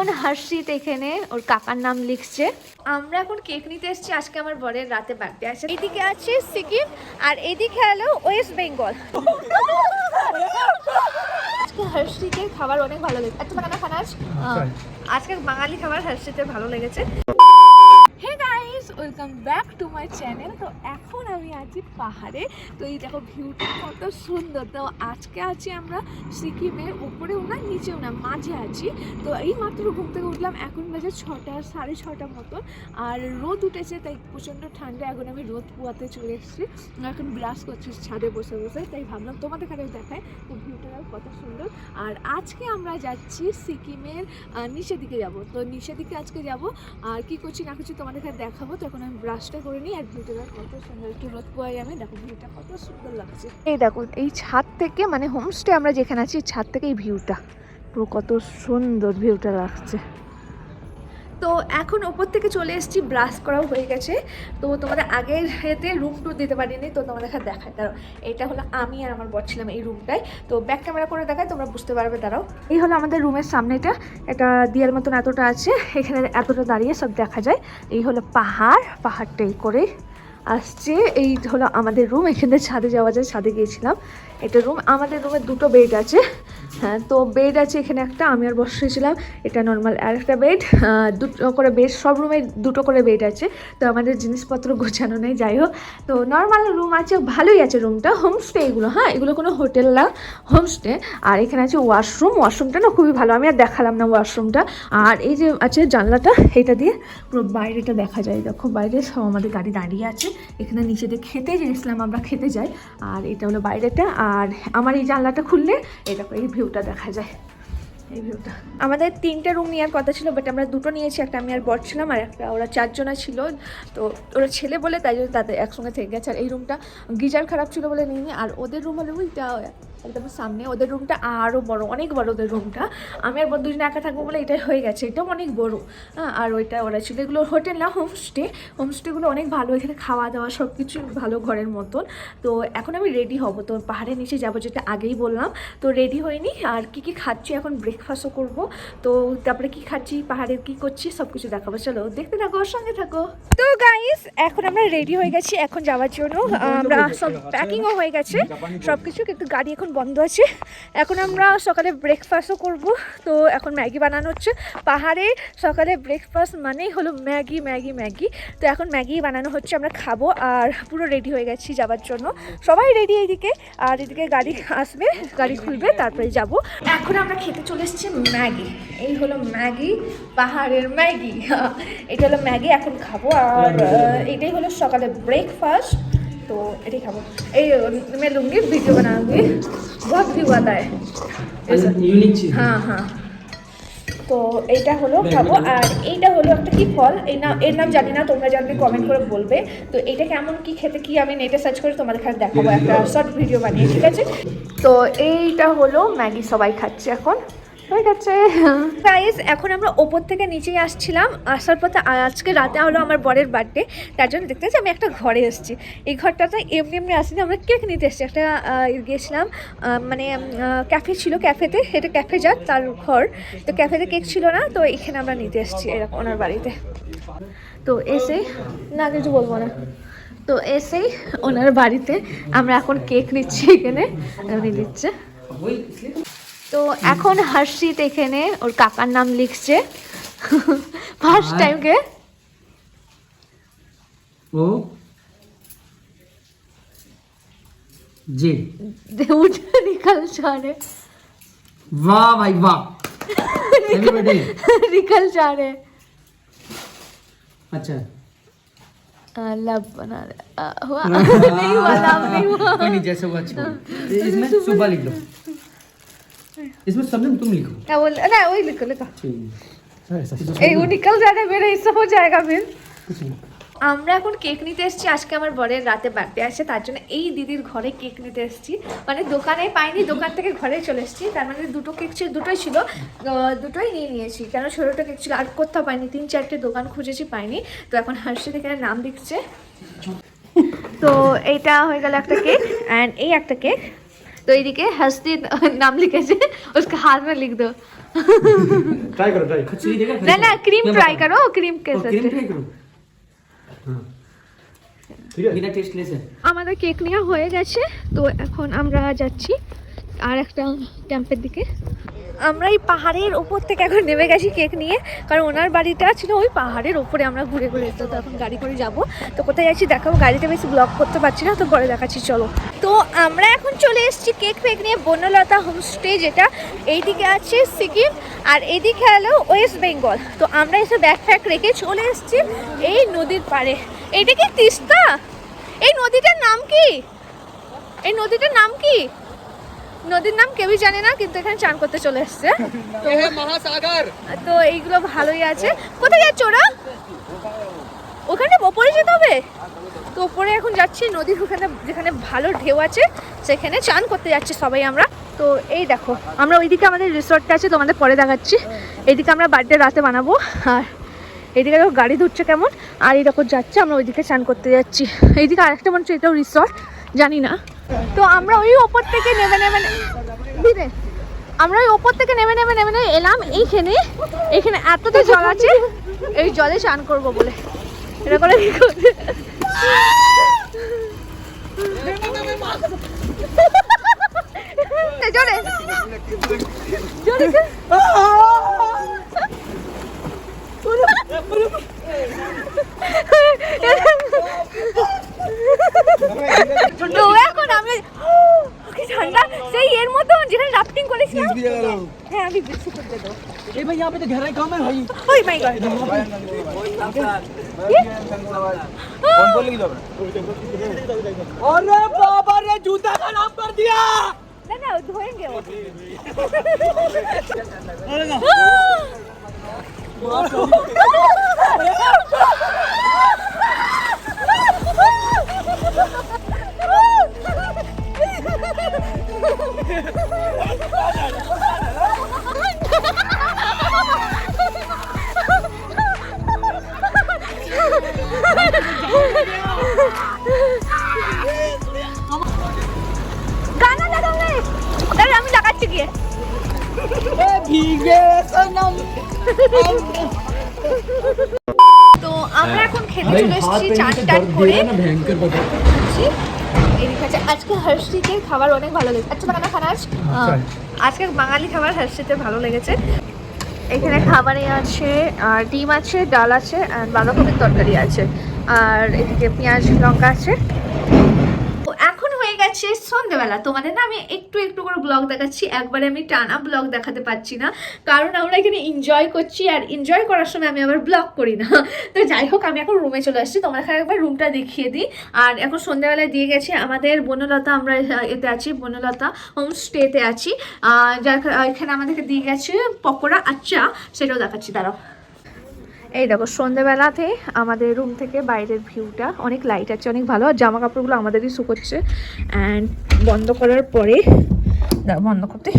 এখন হর্ষিত এখানে ওর কাকার নাম লিখছে। আমরা এখন কেক নিতে এসেছি আজকে আমার বরের রাতে বার্থডে আছে। এদিকে আছে সিকিম আর এদিকে হলো ওয়েস্ট বেঙ্গল। আজকে হর্ষিতের খাবার অনেক ভালো লেগেছে। এত বানানা খানাজ আজকে বাঙালি খাবার হর্ষিতের ভালো লেগেছে। মাই চ্যানেল তো এখন আমি আছি পাহাড়ে। তো এই দেখো ভিউটা কত সুন্দর। তো আজকে আছি আমরা সিকিমের উপরেও না নিচেও না মাঝে আছি। তো এই মাত্র ঘুম থেকে উঠলাম, এখন বাজে ছটা, সাড়ে ছটা মতো। আর রোদ উঠেছে, তাই প্রচণ্ড ঠান্ডা। এখন আমি রোদ পোয়াতে চলে এসেছি। এখন ব্রাশ করছি ছাদে বসে বসে, তাই ভাবলাম তোমাদের কাছে দেখায় তো ভিউটা কত সুন্দর। আর আজকে আমরা যাচ্ছি সিকিমের নিচের দিকে যাব। তো নিচের দিকে আজকে যাব। আর কি করছি না করছি তোমাদের কাছে দেখাবো। তো এখন আমি ব্রাশটা করে নিই কত সুন্দর দেখো কত সুন্দর লাগছে। এই দেখো, এই ছাদ থেকে মানে হোমস্টে আমরা যেখানে আছি, ছাদ থেকে এই ভিউটা পুরো কত সুন্দর ভিউটা লাগছে। তো এখন ওপর থেকে চলে এসেছি ব্রাশ করাও হয়ে গেছে। তো তোমাদের আগের এতে রুম টুর দিতে পারিনি, তো তোমাদের দেখায়। দাঁড়াও, এটা হলো আমি আর আমার বর ছিলাম এই রুমটায় তো ব্যাক ক্যামেরা করে দেখায়, তোমরা বুঝতে পারবে, দাঁড়াও। এই হলো আমাদের রুমের সামনেটা, এটা দিয়ার মতন এতটা আছে, এখানে এতটা দাঁড়িয়ে সব দেখা যায়। এই হলো পাহাড়, পাহাড়টা এই করে আসছে। এই হলো আমাদের রুম এখানে ছাদে যাওয়া যায়, ছাদে গিয়েছিলাম। এটা রুম আমাদের রুমে দুটো বেড আছে। হ্যাঁ তো বেড আছে এখানে একটা, আমি আর বসেছিলাম এটা নর্মাল আর একটা বেড দুটো করে বেড সব রুমে দুটো করে বেড আছে। তো আমাদের জিনিসপত্র গোছানো নেই, যাই হোক। তো নর্মাল রুম আছে, ভালোই আছে রুমটা হোমস্টে এগুলো হ্যাঁ এগুলো কোনো হোটেল না হোমস্টে আর এখানে আছে ওয়াশরুম ওয়াশরুমটা না খুবই ভালো। আমি আর দেখালাম না ওয়াশরুমটা আর এই যে আছে জানলাটা, এটা দিয়ে পুরো বাইরেটা দেখা যায়। দেখো, বাইরে সব আমাদের গাড়ি দাঁড়িয়ে আছে। এখানে নিচে দিয়ে খেতে গেছিলাম আমরা, খেতে যাই। আর এটা হলো বাইরেটা। আর আমার এই জানলাটা খুললে দেখো, এই ভিউটা দেখা যায়। এই ভিউটা। আমাদের তিনটে রুম নেওয়ার কথা ছিল বাট আমরা দুটো নিয়েছি, একটা আমি আর বর ছিলাম, আর একটা ওরা চারজনা ছিল। তো ওরা ছেলে বলে তাই জন্য তাদের একসঙ্গে থেকে গেছে। আর এই রুমটা গিজার খারাপ ছিল বলে নিইনি, আর ওদের রুম হলে ওইটা একদম সামনে ওদের রুমটা আরও বড় অনেক বড় ওদের রুমটা আমি আর বর দুজনে একা থাকব বলে এটাই হয়ে গেছে এটাও অনেক বড়। হ্যাঁ আর ওইটা ওরা ছিল। এগুলো হোটেল না হোমস্টে হোমস্টেগুলো অনেক ভালো এখানে খাওয়া দাওয়া সব কিছু ভালো ঘরের মতন। তো এখন আমি রেডি হব। তো পাহাড়ের নিচে যাব যেটা আগেই বললাম। তো রেডি হয়নি আর কি কি খাচ্ছি এখন ব্রেকফাস্টও করব। তো তারপরে কি খাচ্ছি পাহাড়ের কি করছি সব কিছু দেখাবো। চলো দেখতে থাকো ওর সঙ্গে থাকো। তো গাইস এখন আমরা রেডি হয়ে গেছি এখন যাওয়ার জন্য। আমরা সব প্যাকিংও হয়ে গেছে। সব কিছু কিন্তু গাড়ি এখন বন্ধ আছে। এখন আমরা সকালে ব্রেকফাস্টও করব। তো এখন ম্যাগি বানানো হচ্ছে। পাহাড়ে সকালে ব্রেকফাস্ট মানেই হলো ম্যাগি ম্যাগি ম্যাগি। তো এখন ম্যাগি বানানো হচ্ছে আমরা খাব আর পুরো রেডি হয়ে গেছি যাওয়ার জন্য। সবাই রেডি এইদিকে? আর এদিকে গাড়ি আসবে গাড়ি খুলবে তারপরে যাব। এখন আমরা খেতে চলে এসেছি ম্যাগি। এই হলো ম্যাগি পাহাড়ের ম্যাগি। এটা হলো ম্যাগি এখন খাব। আর এটাই হলো সকালে ব্রেকফাস্ট तो এটাই খাবো এই मैं लूँगी वीडियो बनाऊंगी बहुत व्यू आता है ऐसा। यूनिक चीज হ্যাঁ হ্যাঁ তো এইটা হলো খাবো আর এইটা হলো একটা কি ফল এই নাম এর নাম জানি না তোমরা জানবে কমেন্ট করে বলবে তো এটা কেমন কি খেতে কি আমি নেটে সার্চ করে তোমাদের কাছে দেখাবো একটা শর্ট ভিডিও বানিয়ে ঠিক আছে তো এইটা হলো ম্যাগি সবাই খাচ্ছে এখন হয়ে গাইস এখন আমরা ওপর থেকে নিচেই আসছিলাম। আসার পথে আজকে রাতে হলো আমার বরের বার্থডে তার জন্য দেখতে পাচ্ছি আমি একটা ঘরে এসেছি। এই ঘরটাতে এমনি এমনি আসিনি আমরা কেক নিতে এসেছি। একটা গিয়েছিলাম মানে ক্যাফে ছিল ক্যাফেতে এটা ক্যাফে যার, তার ঘর। তো ক্যাফেতে কেক ছিল না, তো এখানে আমরা নিতে এসেছি এরকম ওনার বাড়িতে। তো এসে, না, কিছু বলব না। তো এসেই ওনার বাড়িতে আমরা এখন কেক নিচ্ছি এখানে উনি দিচ্ছে তো এখন হর্ষিত এখানে ওর কাকার নাম লিখছে ফার্স্ট টাইম কে ओ जी उठ निकल जा रहे वाह भाई वाह हैप्पी बर्थडे निकल जा रहे अच्छा लव बना रहे आ, हुआ नहीं हुआ love नहीं हुआ कोई नहीं जैसे हुआ अच्छा हुआ। इसमें सुबह लिख लो इसमें सबने तुम लिखो क्या बोल ना वही लिखो लिखो ठीक ए वो निकल जा रहे मेरा हिस्सा हो जाएगा फिर कुछ नहीं আমরা এখন কেক নিতে এসেছি আজকে আমার বরের রাতে বার্থডে আছে তার জন্য এই দিদির ঘরে কেক নিতে এসেছি মানে দোকানে পাইনি দোকান থেকে ঘরে চলে এসেছি তার মানে দুটো কেক ছিল দুটোই ছিল আহ, দুটোই নিয়ে নিয়েছি কেন ছোটোটা কেক ছিল আর কোথাও পাইনি তিন চারটে দোকান খুঁজেছি পাইনি তো এখন হার্ষিত এখানে নাম লিখছে তো এইটা হয়ে গেল একটা কেক অ্যান্ড এই একটা কেক তো এইদিকে হাসতি নাম লিখেছে उसके हाथ में लिख दो। ट्राई करो ट्राई कुछ नहीं देखा ना ना क्रीम ट्राई करो क्रीम कैसे क्रीम ट्राई करो। আমাদের কেক নেওয়া হয়ে গেছে তো এখন আমরা যাচ্ছি আর একটা ক্যাম্পের দিকে আমরা এই পাহাড়ের ওপর থেকে এখন নেমে গেছি কেক নিয়ে, কারণ ওনার বাড়িটা ছিল ওই পাহাড়ের ওপরে আমরা ঘুরে ঘুরে, তো এখন গাড়ি করে যাব। তো কোথায় যাচ্ছি দেখাবো, গাড়িতে বেশি ব্লগ করতে পারছি না, তো পরে দেখাচ্ছি, চলো। তো আমরা এখন চলে এসেছি কেক ফেক নিয়ে বনলতা হোমস্টে যেটা এইদিকে আছে সিকিম, আর এইদিকে হলো ওয়েস্ট বেঙ্গল। তো আমরা এসে ব্যাগ ফ্যাক রেখে চলে এসেছি এই নদীর পাড়ে। এইটা কি তিস্তা? এই নদীটার নাম কি? এই নদীটার নাম কি? নদীর নাম কেউই জানে না কিন্তু এখানে চান করতে চলে এসছে। তো এইগুলো ভালোই আছে। কোথায় যাচ্ছে ওরা? ওখানে ওপরে যেতে হবে? তো ওপরে এখন যাচ্ছি নদীর ওখানে যেখানে ভালো ঢেউ আছে সেখানে চান করতে যাচ্ছি সবাই আমরা। তো এই দেখো আমরা ওইদিকে আমাদের রিসর্টটা আছে তোমাদের পরে দেখাচ্ছি। এইদিকে আমরা বার্থডে রাতে বানাবো আর এদিকে দেখো গাড়ি ধুচ্ছে কেমন। আর এই দেখো যাচ্ছে আমরা ওইদিকে চান করতে যাচ্ছি। এইদিকে আরেকটা মনে হচ্ছে এটাও রিসর্ট জানি না। তো আমরা ওই ওপর থেকে নেমে নেমে দিদি আমরা ওই ওপর থেকে নেমে নেমে নেমে নেমে এলাম এইখানে এখানে এতটা জল আছে এই জলে চান করব বলে এটা করে কি করবে? জোরে জোরে তো এখন আমি ওকে ঠান্ডা সেই এর মতো যেখানে রাফটিং করেছিলাম প্লিজ হ্যাঁ আমি বিচ্ছু করতে দাও এই ভাই यहाँ पे तो घेराई कम है भाई ओए माय गॉड कौन बोल गई अरे बाबा रे जूता का नाम कर दिया। ना ना धोएँगे वो. अरे ना। গানা লাগাও না তাহলে আমি লাগাচ্ছি গিয়ে তো আমরা এখন খেতে চলে এসেছি চান টান করে আজকে হার্সিতে খাবার অনেক ভালো লেগেছে। আচ্ছা বানানা খানা আজ? আজকে বাঙালি খাবার হার্সিতে ভালো লেগেছে। এখানে খাবারে আছে আর ডিম আছে ডাল আছে আর বাঁধাকপির তরকারি আছে। আর এদিকে পেঁয়াজ লঙ্কা আছে। হয়ে সন্ধ্যেবেলা তোমাদের না আমি একটু একটু করে ব্লগ দেখাচ্ছি, একবারে আমি টানা ব্লগ দেখাতে পারছি না। কারণ আমরা এখানে এনজয় করছি আর এনজয় করার সময় আমি আবার ব্লগ করি না। তো যাই হোক, আমি এখন রুমে চলে আসছি, তোমার এখানে একবার রুমটা দেখিয়ে দিই। আর এখন সন্ধ্যাবেলায় দিয়ে গেছে আমাদের বনলতা, আমরা এতে আছি, বনলতা হোমস্টেতে আছি। যার এখানে আমাদেরকে দিয়ে গেছে পকোড়া চা, সেটাও দেখাচ্ছি, দাঁড়াও। এই দেখো সন্ধ্যেবেলাতে আমাদের রুম থেকে বাইরের ভিউটা অনেক লাইট আছে, অনেক ভালো। আর জামা কাপড়গুলো আমাদেরই শুকোচ্ছে অ্যান্ড বন্ধ করার পরে বন্ধ করতে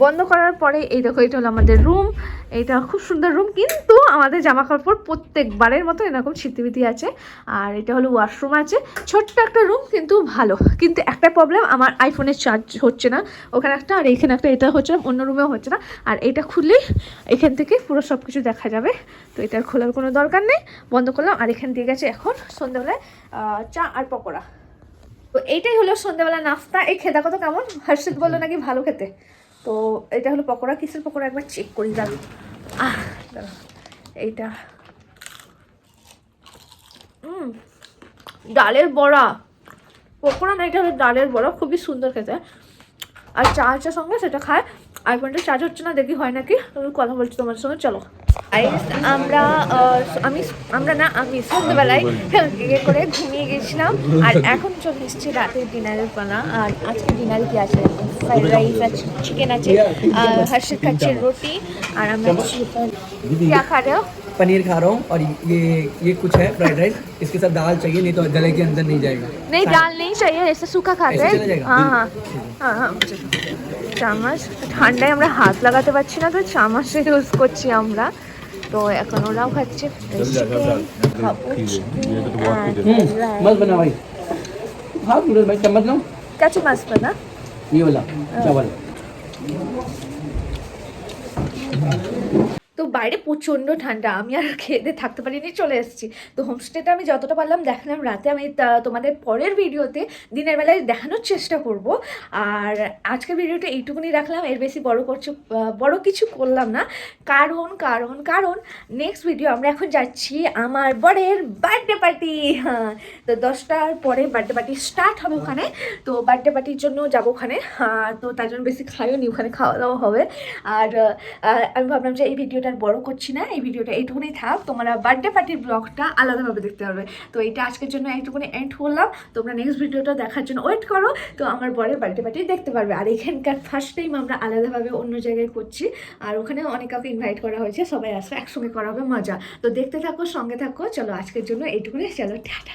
বন্ধ করার পরে এই দেখো, এটা হলো আমাদের রুম এটা খুব সুন্দর রুম কিন্তু আমাদের জামা কাপড় প্রত্যেকবারের মতো এরকম ছিতিবিতি আছে। আর এটা হলো ওয়াশরুম আছে। ছোট্ট একটা রুম কিন্তু ভালো। কিন্তু একটা প্রবলেম আমার আইফোনের চার্জ হচ্ছে না। ওখানে একটা, আর এইখানে একটা, এটা হচ্ছে না অন্য রুমেও হচ্ছে না। আর এটা খুললেই এখান থেকে পুরো সব কিছু দেখা যাবে। তো এটা খোলার কোনো দরকার নেই। বন্ধ করলাম, আর এখান দিয়ে গেছে এখন সন্ধ্যাবেলায় চা আর পকোড়া। তো এইটাই হলো সন্ধ্যাবেলা নাস্তা। এই খেদা কত কেমন? হর্ষিত বলল নাকি ভালো খেতে? তো এটা হলো পকোড়া, কিসের পকোড়া একবার চেক করি দাঁড়ান আহ। এইটা। ডালের বড়া। পকোড়া না, এটা হলো ডালের বড়া, খুবই সুন্দর খেতে। আর চা চা সঙ্গে, সেটা খায়। আইফোনটা চার্জ হচ্ছে না, দেখি হয় নাকি। আমি কথা বলছি তোমার সঙ্গে, চলো। আমরা আমি, আমরা না, আমি সন্ধ্যেবেলায় ইয়ে করে ঘুমিয়ে গেছিলাম। আর এখন চলে এসেছি রাতের ডিনারের পালা। আর আজকে ডিনারে কি আছে? ফ্রাইড রাইস আছে চিকেন আছে আর হর্ষিত খাচ্ছে রুটি আর আমরা क्या खा रहे हो पनीर खा रहा हूँ और ये ये कुछ है फ्राइड राइस इसके साथ दाल चाहिए नहीं तो गले के अंदर नहीं जाएगा नहीं दाल नहीं चाहिए ऐसे सूखा खाते ऐसे हैं चला जाएगा? हाँ हाँ हाँ हाँ চামচ ঠান্ডায় আমরা হাত লাগাতে পারছি না তো চামচ ইউজ করছি আমরা তো এখন ওরাও খাচ্ছে চিকেন খাবো मस्त बना भाई हाँ सूरज भाई चम्मच लो কাছে মাছ না ये वाला चावल। তো বাইরে প্রচণ্ড ঠান্ডা। আমি আর খেতে থাকতে পারিনি চলে এসেছি। তো হোমস্টেটা আমি যতটা পারলাম দেখালাম। রাতে আমি তোমাদের পরের ভিডিওতে দিনের বেলায় দেখানোর চেষ্টা করব। আর আজকের ভিডিওটা এইটুকুনি রাখলাম। এর বেশি বড় করছ বড় কিছু করলাম না। কারণ কারণ কারণ নেক্সট ভিডিও আমরা এখন যাচ্ছি আমার বরের বার্থডে পার্টি হ্যাঁ তো দশটার পরে বার্থডে পার্টি স্টার্ট হবে ওখানে। তো বার্থডে পার্টির জন্য যাব ওখানে। হ্যাঁ, তো তার জন্য বেশি খাইও নি ওখানে খাওয়া দাওয়া হবে। আর আমি ভাবলাম যে এই ভিডিওটা আর বড় করছি না, এই ভিডিওটা এইটুকুনি থাক। তোমরা বার্থডে পার্টির ব্লগটা আলাদাভাবে দেখতে পারবে। তো এটা আজকের জন্য এইটুকুনি এন্ড করলাম। তোমরা নেক্সট ভিডিওটা দেখার জন্য ওয়েট করো। তো আমার বরের বার্থডে পার্টি দেখতে পারবে। আর এখানকার ফার্স্ট টাইম আমরা আলাদাভাবে অন্য জায়গায় করছি। আর ওখানে অনেক কাউকে ইনভাইট করা হয়েছে। সবাই আসবে একসঙ্গে করা হবে, মজা। তো দেখতে থাকো, সঙ্গে থাকো। চলো আজকের জন্য এইটুকুনি। চলো, টাটা।